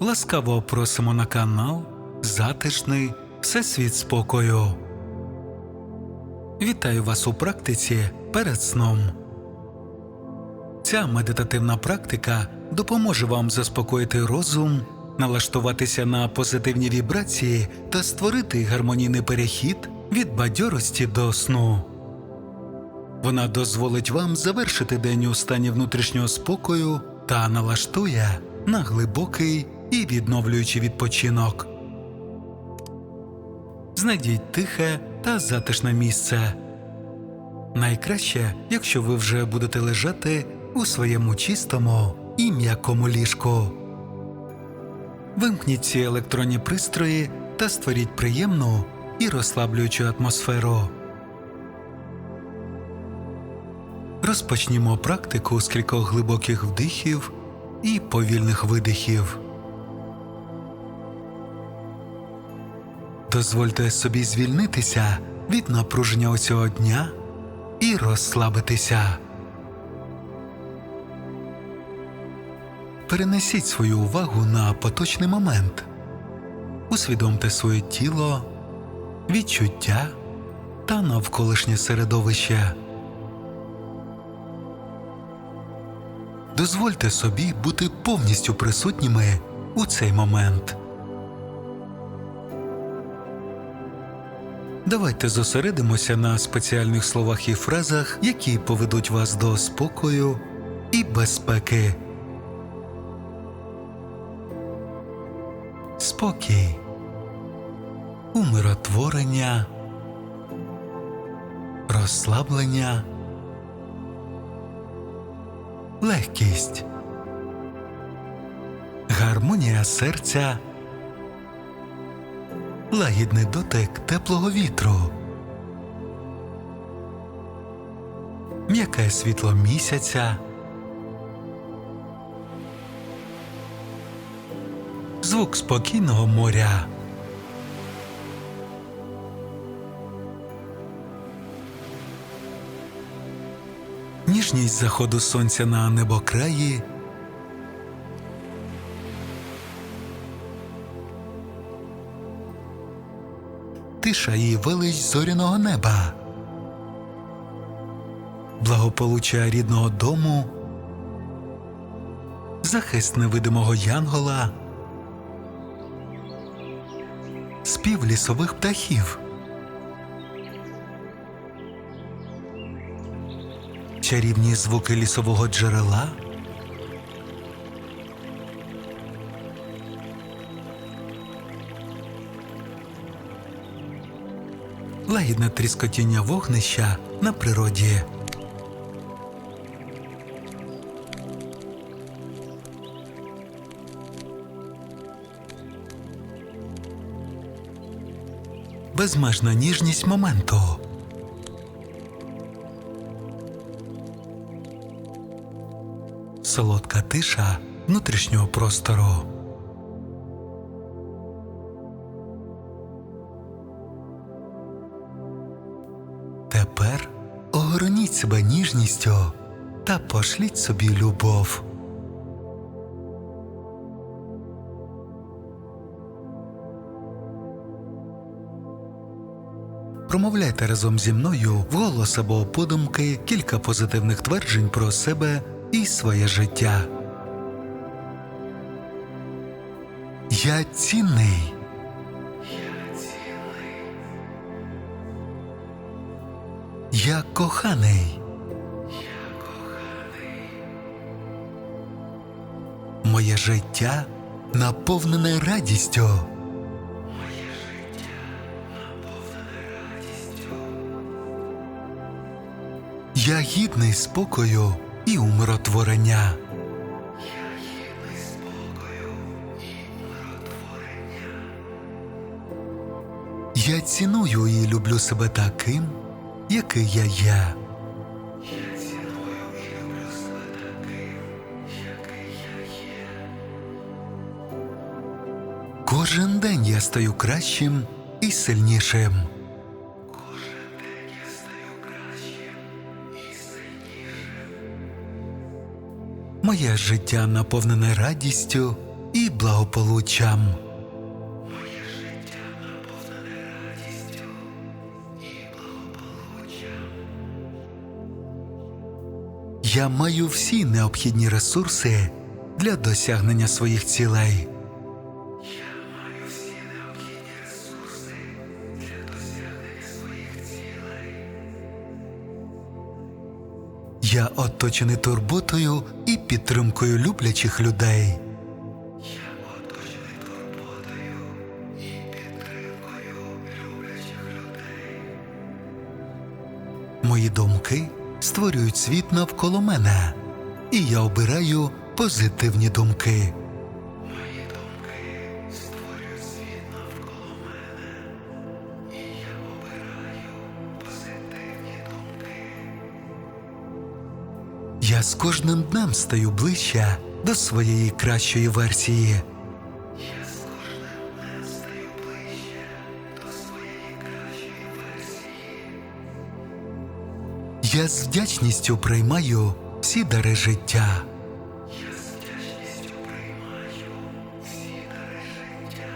Ласкаво просимо на канал Затишний Всесвіт спокою. Вітаю вас у практиці перед сном. Ця медитативна практика допоможе вам заспокоїти розум, налаштуватися на позитивні вібрації та створити гармонійний перехід від бадьорості до сну. Вона дозволить вам завершити день у стані внутрішнього спокою та налаштує на глибокий і відновлюючий відпочинок. Знайдіть тихе та затишне місце. Найкраще, якщо ви вже будете лежати у своєму чистому і м'якому ліжку. Вимкніть ці електронні пристрої та створіть приємну і розслаблюючу атмосферу. Розпочнімо практику з кількох глибоких вдихів і повільних видихів. Дозвольте собі звільнитися від напруження оцього дня і розслабитися. Перенесіть свою увагу на поточний момент. Усвідомте своє тіло, відчуття та навколишнє середовище. Дозвольте собі бути повністю присутніми у цей момент. Давайте зосередимося на спеціальних словах і фразах, які поведуть вас до спокою і безпеки. Спокій, умиротворення, розслаблення, легкість, гармонія серця лагідний дотик теплого вітру, м'яке світло місяця, звук спокійного моря. Ніжність заходу сонця на небокраї – і велич зоряного неба, благополуччя рідного дому, захист невидимого янгола, спів лісових птахів, чарівні звуки лісового джерела. Лагідне тріскотіння вогнища на природі. Безмежна ніжність моменту. Солодка тиша внутрішнього простору. Тепер огороніть себе ніжністю та пошліть собі любов. Промовляйте разом зі мною вголос або подумки кілька позитивних тверджень про себе і своє життя. Я цінний. Я коханий. Я коханий. Моє життя наповнене радістю. Я гідний спокою і умиротворення. Я ціную і люблю себе таким, який я є. Кожен день я стаю кращим і сильнішим. Моє життя наповнене радістю і благополуччям. Я маю всі необхідні ресурси для досягнення своїх цілей. Я маю всі необхідні ресурси для досягнення своїх цілей. Я оточений турботою і підтримкою люблячих людей. Мої думки створюють світ навколо мене, і я обираю позитивні думки. Мої думки створюють світ навколо мене, і я обираю позитивні думки. Я з кожним днем стаю ближче до своєї кращої версії. Я з вдячністю приймаю всі дари життя. Я здячністю приймаю всі дари життя.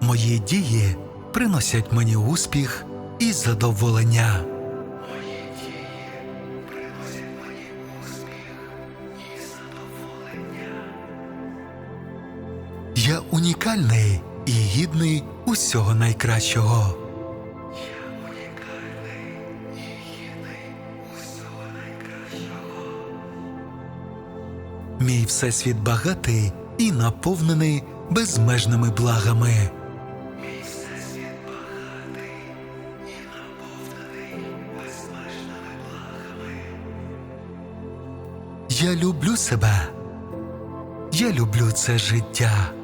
Мої дії приносять мені успіх і задоволення. Мої дії приносять мені успіх і задоволення. Я унікальний і гідний усього найкращого. Мій всесвіт багатий і наповнений безмежними благами. Мій всесвіт багатий і наповнений безмежними благами. Я люблю себе. Я люблю це життя.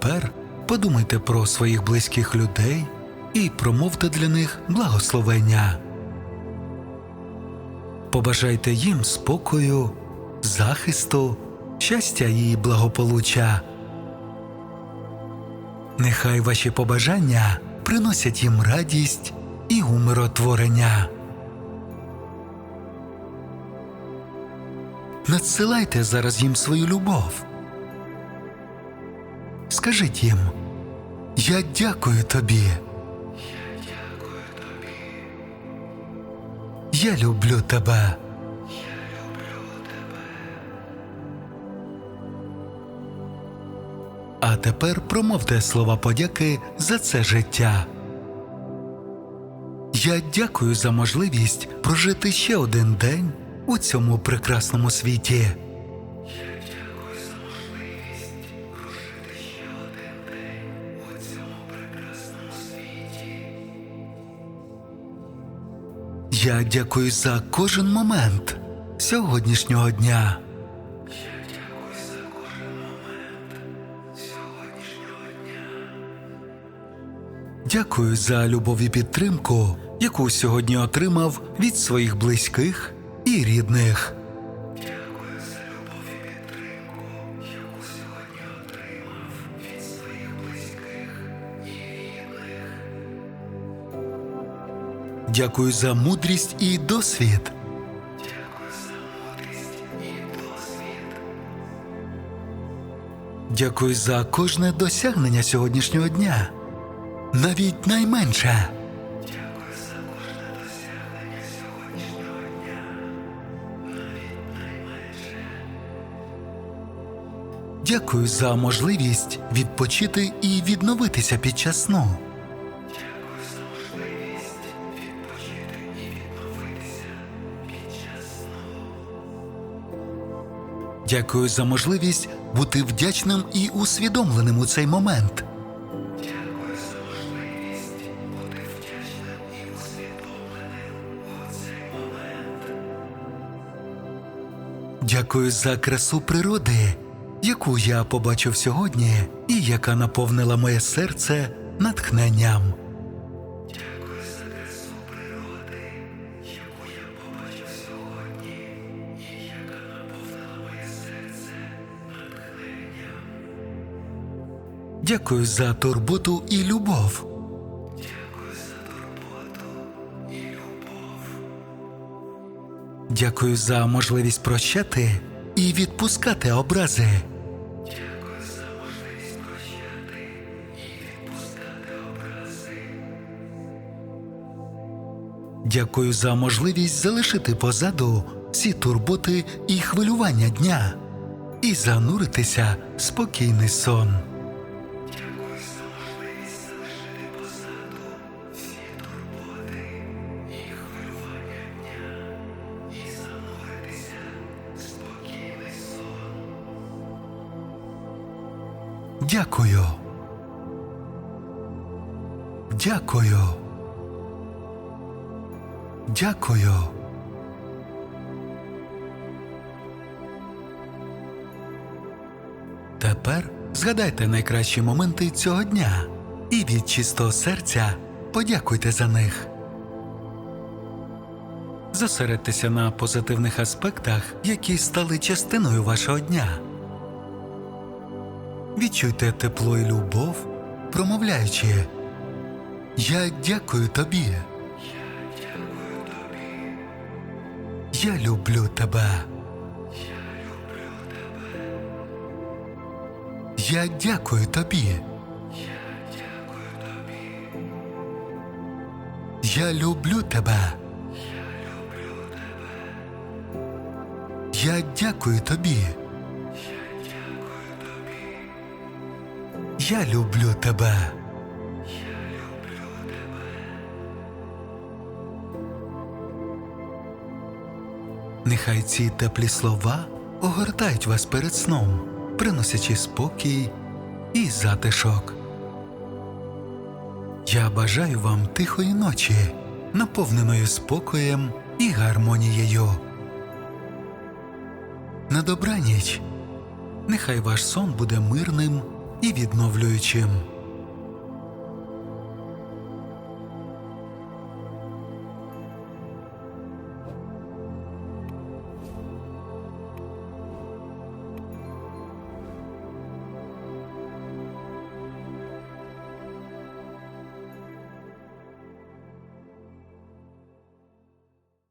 Тепер подумайте про своїх близьких людей і промовте для них благословення. Побажайте їм спокою, захисту, щастя і благополуччя. Нехай ваші побажання приносять їм радість і умиротворення. Надсилайте зараз їм свою любов. Скажіть їм, я дякую тобі. Я дякую тобі. Я люблю тебе. А тепер промовте слова подяки за це життя. Я дякую за можливість прожити ще один день у цьому прекрасному світі. Я дякую за кожен момент сьогоднішнього дня. Дякую за любов і підтримку, яку сьогодні отримав від своїх близьких і рідних. Дякую за мудрість і досвід. Дякую за мудрість і досвід. Дякую за кожне досягнення сьогоднішнього дня. Навіть найменше. Дякую за кожне досягнення сьогоднішнього дня, навіть найменше. Дякую за можливість відпочити і відновитися під час сну. Дякую за можливість бути вдячним і усвідомленим у цей момент. Дякую за можливість бути вдячним і усвідомленим у цей момент. Дякую за красу природи, яку я побачив сьогодні і яка наповнила моє серце натхненням. Дякую за турботу і любов. Дякую за турботу і любов. Дякую за можливість прощати і відпускати образи. Дякую за можливість прощати і відпускати образи. Дякую за можливість залишити позаду всі турботи і хвилювання дня і зануритися в спокійний сон. Дякую. Дякую. Дякую. Тепер згадайте найкращі моменти цього дня і від чистого серця подякуйте за них. Зосередьтеся на позитивних аспектах, які стали частиною вашого дня. Відчуйте тепло і любов, промовляючи Я дякую тобі. Я дякую тобі. Я люблю тебе. Я люблю тебе. Я дякую тобі. Я люблю тебе. Я дякую тобі. Я люблю тебе. Нехай ці теплі слова огортають вас перед сном, приносячи спокій і затишок. Я бажаю вам тихої ночі, наповненої спокоєм і гармонією. На добраніч. Нехай ваш сон буде мирним і відновлюючим.